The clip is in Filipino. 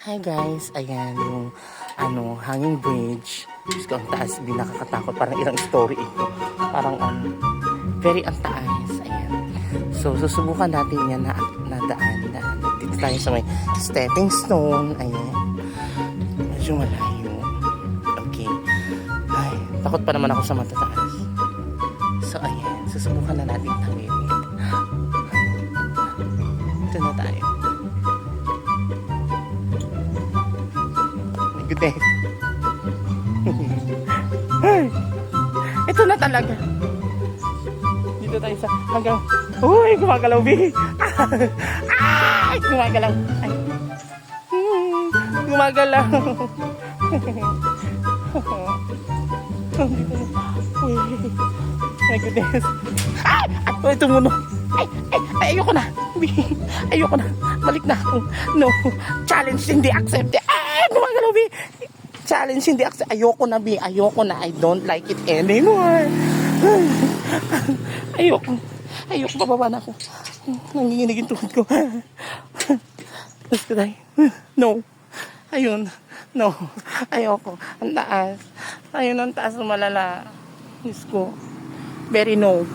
Hi guys, ayan yung ano, hanging bridge. Diyos ko, ang taas, di nakakatakot. Parang ilang story ito. Parang um, very ang taas. Ayan. So, susubukan natin yan na, na daan. Na, dito tayo sa may stepping stone. Ayan. Medyo malayo. Okay. Ay, takot pa naman ako sa matataas. So, ayan. Susubukan na natin tawid. Ay, ito na talaga. Dito tayo sa hanggang... Uy, gumagalaw, Bi. Ay, gumagalaw. Ay. Hmm, Gumagalaw. Uy. My goodness. Ay! Ay, tumunog. Ay, ay, ay, ayoko na. Ayoko na. Balik na. No. Challenge hindi accepted. Ay, gumagalaw, Bi. Challenge hindi accepted. Ayoko na, Bi. Ayoko na. I don't like it anymore. Ayoko. Ayoko, bababa na ako. Nanginginig yung tuhod ko. Let's go. No. Ayun. No. Ayoko. Ang taas. Ayun, ang taas ng malala. Diyos ko. Very no.